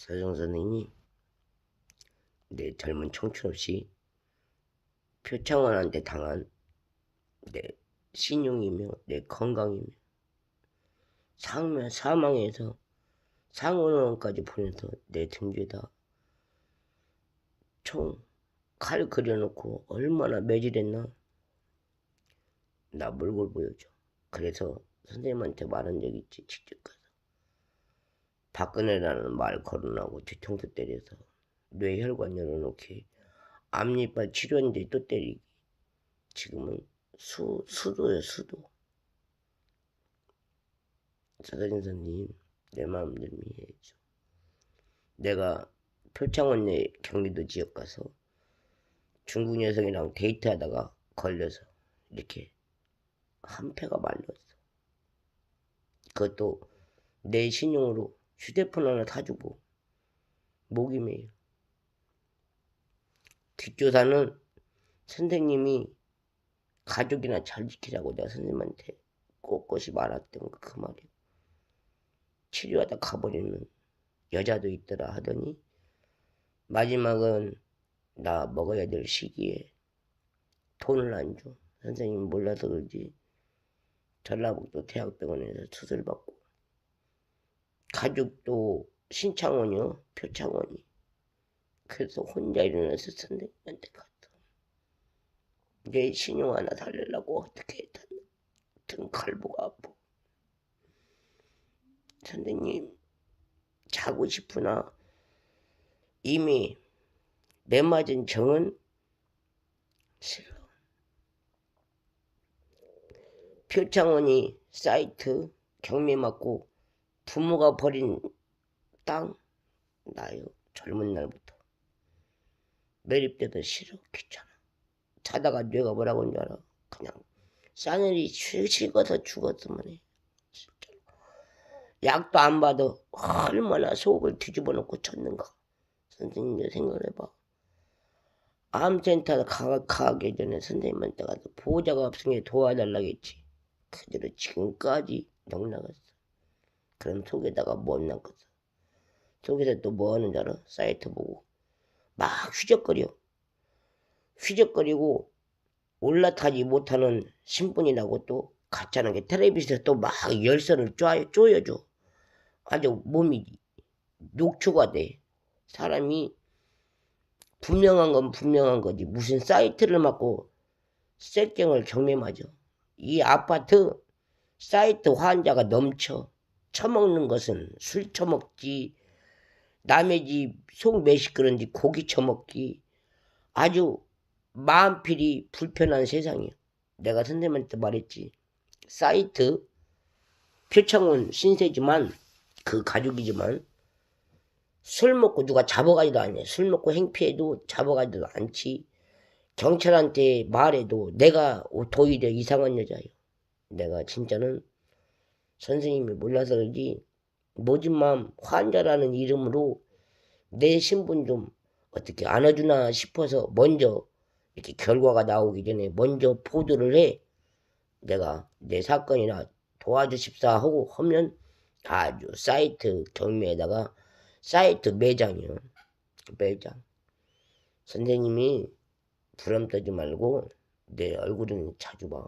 서정 선생님, 내 젊은 청춘 없이 표창원한테 당한 내 신용이며 내 건강이며 상면 사망해서 상원원까지 보내서 내 등뒤에다 총 칼 그려놓고 얼마나 매질했나 나 몰골 보여줘 그래서 선생님한테 말한 적 있지 직접 가서 박근혜라는 말 거론하고 뒤통수 때려서 뇌혈관 열어놓기 앞니빨 치료했는데 또 때리기. 지금은 수, 수도요 수도. 서대진 선생님 내 마음 좀 이해해줘 내가 표창원내 경기도 지역 가서 중국 여성이랑 데이트하다가 걸려서 이렇게 한 패가 말렸어. 그것도 내 신용으로 휴대폰 하나 사주고 목이 메요 뒷조사는 선생님이 가족이나 잘 지키라고 내가 선생님한테 꼿꼿이 말했던 그 말이야. 치료하다 가버리는 여자도 있더라 하더니 마지막은 나 먹어야 될 시기에 돈을 안 줘. 선생님 몰라서 그러지. 전라북도 대학병원에서 수술 받고 가족도 신창원이요 표창원이 그래서 혼자 일어나서 선생님한테 갔어. 내 신용 하나 살리려고 어떻게 했다. 등 갈보가 아파. 선생님, 자고 싶으나 이미 매 맞은 정은 싫어. 표창원이 사이트 경매 맞고 부모가 버린 땅 나요. 젊은 날부터. 매립돼도 싫어. 귀찮아. 자다가 뇌가 뭐라고 하는 줄 알아? 그냥 싸늘히 식어서 죽었으면 해. 진짜로. 약도 안 봐도 얼마나 속을 뒤집어 놓고 쳤는가. 선생님도 생각을 해봐. 암센터 가, 가기 전에 선생님한테 가서 보호자가 없으니 도와달라겠지. 그대로 지금까지 넉나갔어. 그럼 속에다가 못 놨겠어. 속에서 또 뭐 하는 줄 알아? 사이트 보고. 막 휘적거려. 휘적거리고 올라타지 못하는 신분이라고 또 가짜는 게 텔레비전에서 또 막 열선을 쪼여, 쪼여줘. 아주 몸이 녹초가 돼. 사람이 분명한 건 분명한 거지. 무슨 사이트를 맞고 쇠경을 경매 맞아. 이 아파트 사이트 환자가 넘쳐. 처먹는 것은 술 처먹지, 남의 집 속 매식 그런지 고기 처먹기. 아주 마음필이 불편한 세상이야. 내가 선생님한테 말했지. 사이트 표창원 신세지만 그 가족이지만 술 먹고 누가 잡아가지도 않냐. 술 먹고 행피해도 잡아가지도 않지. 경찰한테 말해도 내가 도의려 이상한 여자예요. 내가 진짜는 선생님이 몰라서 그러지 모진 마음 환자라는 이름으로 내 신분 좀 어떻게 안아주나 싶어서 먼저 이렇게 결과가 나오기 전에 먼저 보도를 해. 내가 내 사건이나 도와주십사 하고 하면 아주 사이트 경매에다가 사이트 매장이요. 매장. 선생님이 부담 떠지 말고 내 얼굴은 자주 봐.